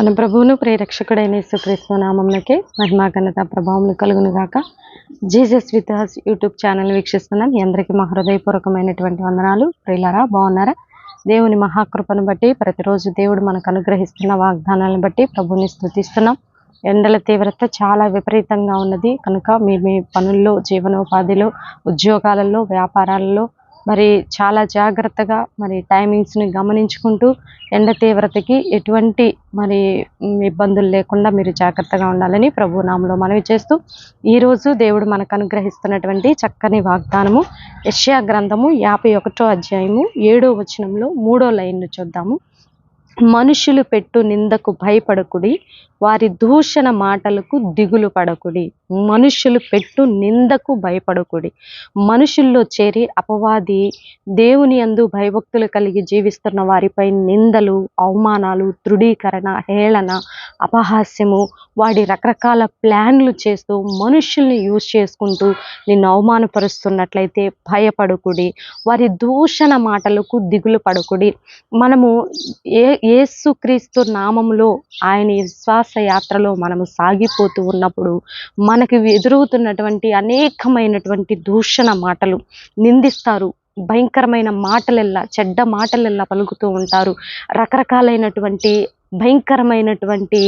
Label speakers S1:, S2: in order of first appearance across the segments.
S1: మన ప్రభువును ప్రేరక్షకుడైన యేసుక్రీస్తు నామంలోకి మహిమా ఘనత ప్రభావం కలుగును గాక Jesus with us YouTube channel వీక్షిస్తున్నాను మీ అందరికీ మా హృదయపూర్వకమైనటువంటి వందనాలు. ప్రియులరా బాగున్నారా? దేవుని మహాకృపను బట్టి ప్రతిరోజు దేవుడు మనకు అనుగ్రహిస్తున్న వాగ్దానాలను బట్టి ప్రభుని స్తుతిస్తున్నాం. ఎండల తీవ్రత చాలా విపరీతంగా ఉన్నది. కనుక మీ మీ పనుల్లో జీవనోపాధిలో ఉద్యోగాలలో వ్యాపారాలలో మరి చాలా జాగ్రత్తగా మరి టైమింగ్స్ని గమనించుకుంటూ ఎండ తీవ్రతకి ఎటువంటి మరి ఇబ్బందులు లేకుండా మీరు జాగ్రత్తగా ఉండాలని ప్రభు నామంలో మనవి చేస్తూ ఈరోజు దేవుడు మనకు అనుగ్రహిస్తున్నటువంటి చక్కని వాగ్దానము. యష్యా గ్రంథము యాభై ఒకటో అధ్యాయము ఏడో వచనంలో మూడో లైన్ను చూద్దాము. మనుషులు పెట్టు నిందకు భయపడకుడి వారి దూషణ మాటలకు దిగులు పడకుడి. మనుషులు పెట్టు నిందకు భయపడకుడి. మనుషుల్లో చేరి అపవాది దేవుని యందు భయభక్తులు కలిగి జీవిస్తున్న వారిపై నిందలు అవమానాలు దృఢీకరణ హేళన అపహాస్యము వాడి రకరకాల ప్లాన్లు చేస్తూ మనుషుల్ని యూజ్ చేసుకుంటూ నిన్ను అవమానపరుస్తున్నట్లయితే భయపడకుడి. వారి దూషణ మాటలకు దిగులు పడకుడి. మనము ఏ యేసుక్రీస్తు నామములో ఆయన విశ్వాస యాత్రలో మనము సాగిపోతూ ఉన్నప్పుడు మన మనకి ఎదురవుతున్నటువంటి అనేకమైనటువంటి దూషణ మాటలు నిందిస్తారు. భయంకరమైన మాటలెల్లా చెడ్డ మాటలెల్లా పలుకుతూ ఉంటారు. రకరకాలైనటువంటి భయంకరమైనటువంటి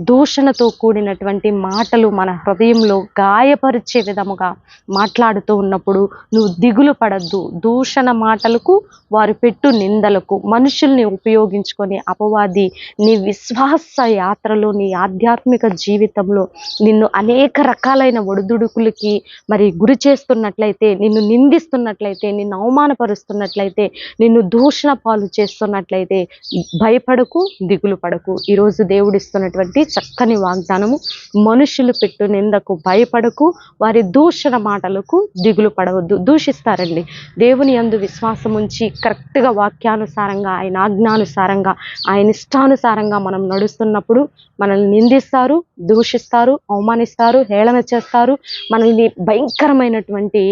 S1: దూషణతో కూడినటువంటి మాటలు మన హృదయంలో గాయపరిచే విధముగా మాట్లాడుతూ ఉన్నప్పుడు నువ్వు దిగులు పడద్దు. దూషణ మాటలకు వారు పెట్టు నిందలకు మనుషుల్ని ఉపయోగించుకొని అపవాది నీ విశ్వాస యాత్రలో నీ ఆధ్యాత్మిక జీవితంలో నిన్ను అనేక రకాలైన ఒడిదుడుకులకి మరి గురి చేస్తున్నట్లయితే నిన్ను నిందిస్తున్నట్లయితే నిన్ను అవమానపరుస్తున్నట్లయితే నిన్ను దూషణ పాలు చేస్తున్నట్లయితే భయపడకు దిగులు భయపడకు. ఈరోజు దేవుడిస్తున్నటువంటి చక్కని వాగ్దానము మనుషులు పెట్టు నిందకు భయపడకు వారి దూషణ మాటలకు దిగులు పడవద్దు. దూషిస్తారండి. దేవుని అందు విశ్వాసం ఉంచి కరెక్ట్గా వాక్యానుసారంగా ఆయన ఆజ్ఞానుసారంగా ఆయన ఇష్టానుసారంగా మనం నడుస్తున్నప్పుడు మనల్ని నిందిస్తారు దూషిస్తారు అవమానిస్తారు హేళన చేస్తారు. మనల్ని భయంకరమైనటువంటి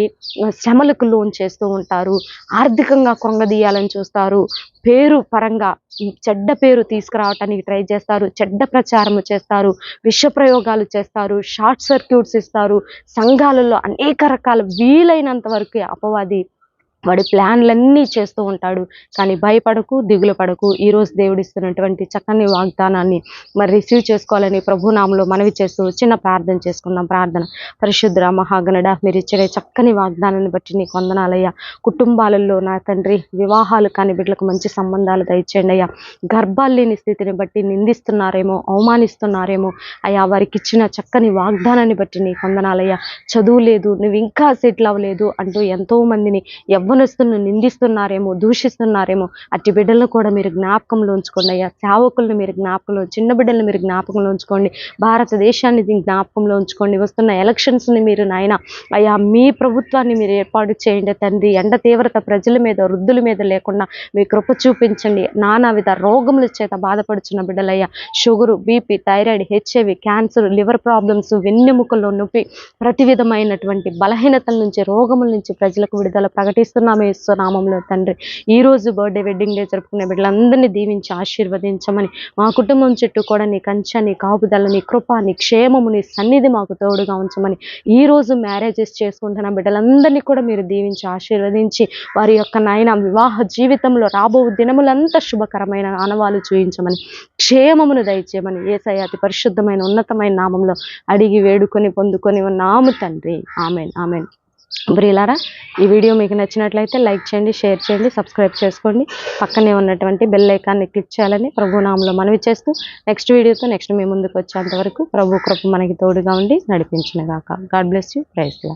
S1: శ్రమలకు లోన్ చేస్తూ ఉంటారు. ఆర్థికంగా కొంగదీయాలని చూస్తారు. పేరు పరంగా చెడ్డ పేరు తీసుకురావటానికి ట్రై చేస్తారు చెడ్డ ప్రచారము చేస్తారు విష ప్రయోగాలు చేస్తారు షార్ట్ సర్క్యూట్స్ ఇస్తారు సంఘాలలో అనేక రకాల వీలైనంత వరకు అపవాది వాడి ప్లాన్లన్నీ చేస్తూ ఉంటాడు. కానీ భయపడకు దిగులు పడకు. ఈరోజు దేవుడిస్తున్నటువంటి చక్కని వాగ్దానాన్ని మరి రిసీవ్ చేసుకోవాలని ప్రభునామంలో మనవి చేస్తూ చిన్న ప్రార్థన చేసుకుందాం. ప్రార్థన. పరిశుద్ర మహాగణడ మీరు ఇచ్చే చక్కని వాగ్దానాన్ని బట్టి నీకు వందనాలయ్యా. కుటుంబాలలో నా తండ్రి వివాహాలు కాని బిడ్డలకు మంచి సంబంధాలు దయచేయండి అయ్యా. గర్భాలు లేని స్థితిని బట్టి నిందిస్తున్నారేమో అవమానిస్తున్నారేమో అయ్యా వారికి ఇచ్చిన చక్కని వాగ్దానాన్ని బట్టి నీకు వందనాలయ్యా. చదువు లేదు నువ్వు ఇంకా సెటిల్ అవ్వలేదు అంటూ ఎంతో మందిని యవ్వనస్తులను నిందిస్తున్నారేమో దూషిస్తున్నారేమో అట్టి బిడ్డలను కూడా మీరు జ్ఞాపకంలో ఉంచుకోండి అయ్యా. సేవకులను మీరు జ్ఞాపకంలో చిన్న బిడ్డలను మీరు జ్ఞాపకంలో ఉంచుకోండి. భారతదేశాన్ని జ్ఞాపకంలో ఉంచుకోండి. వస్తున్న ఎలక్షన్స్ని మీరు నాయన అయ్యా మీ ప్రభుత్వాన్ని మీరు ఏర్పాటు చేయండి తండ్రి. ఎండ తీవ్రత ప్రజల మీద వృద్ధుల మీద లేకుండా మీ కృప చూపించండి. నానా విధ రోగముల చేత బాధపడుచున్న బిడ్డలయ్యా sugar BP thyroid HIV cancer liver problems వెన్నెముకల్లో నొప్పి ప్రతి విధమైనటువంటి బలహీనతల నుంచి రోగముల నుంచి ప్రజలకు విడుదల ప్రార్థిస్తున్నాము ఏసు నామంలో తండ్రి. ఈ రోజు బర్త్డే వెడ్డింగ్ డే జరుపుకునే బిడ్డలందరినీ దీవించి ఆశీర్వదించమని మా కుటుంబం చుట్టూ కూడా నీ కంచె నీ కాపుదల నీ కృప నీ క్షేమము నీ సన్నిధి మాకు తోడుగా ఉంచమని ఈ రోజు మ్యారేజెస్ చేసుకుంటున్న బిడ్డలందరినీ కూడా మీరు దీవించి ఆశీర్వదించి వారి యొక్క నాయన వివాహ జీవితంలో రాబో దినములంతా శుభకరమైన ఆనవాలు చూయించమని క్షేమమును దయచేయమని ఏసై అతి పరిశుద్ధమైన ఉన్నతమైన నామంలో అడిగి వేడుకొని పొందుకొని ఉన్నాము తండ్రి. Amen amen. బ్రిలారా ఈ వీడియో మీకు నచ్చినట్లయితే లైక్ చేయండి షేర్ చేయండి సబ్స్క్రైబ్ చేసుకోండి. పక్కనే ఉన్నటువంటి బెల్ ఐకాన్ని క్లిక్ చేయాలని ప్రభు నామంలో మనవి చేస్తూ నెక్స్ట్ వీడియోతో నెక్స్ట్ మీ ముందుకు వచ్చేంత వరకు ప్రభు కృప మనకి తోడుగా ఉండి నడిపించిన గాక. God bless you. ప్రైజ్లా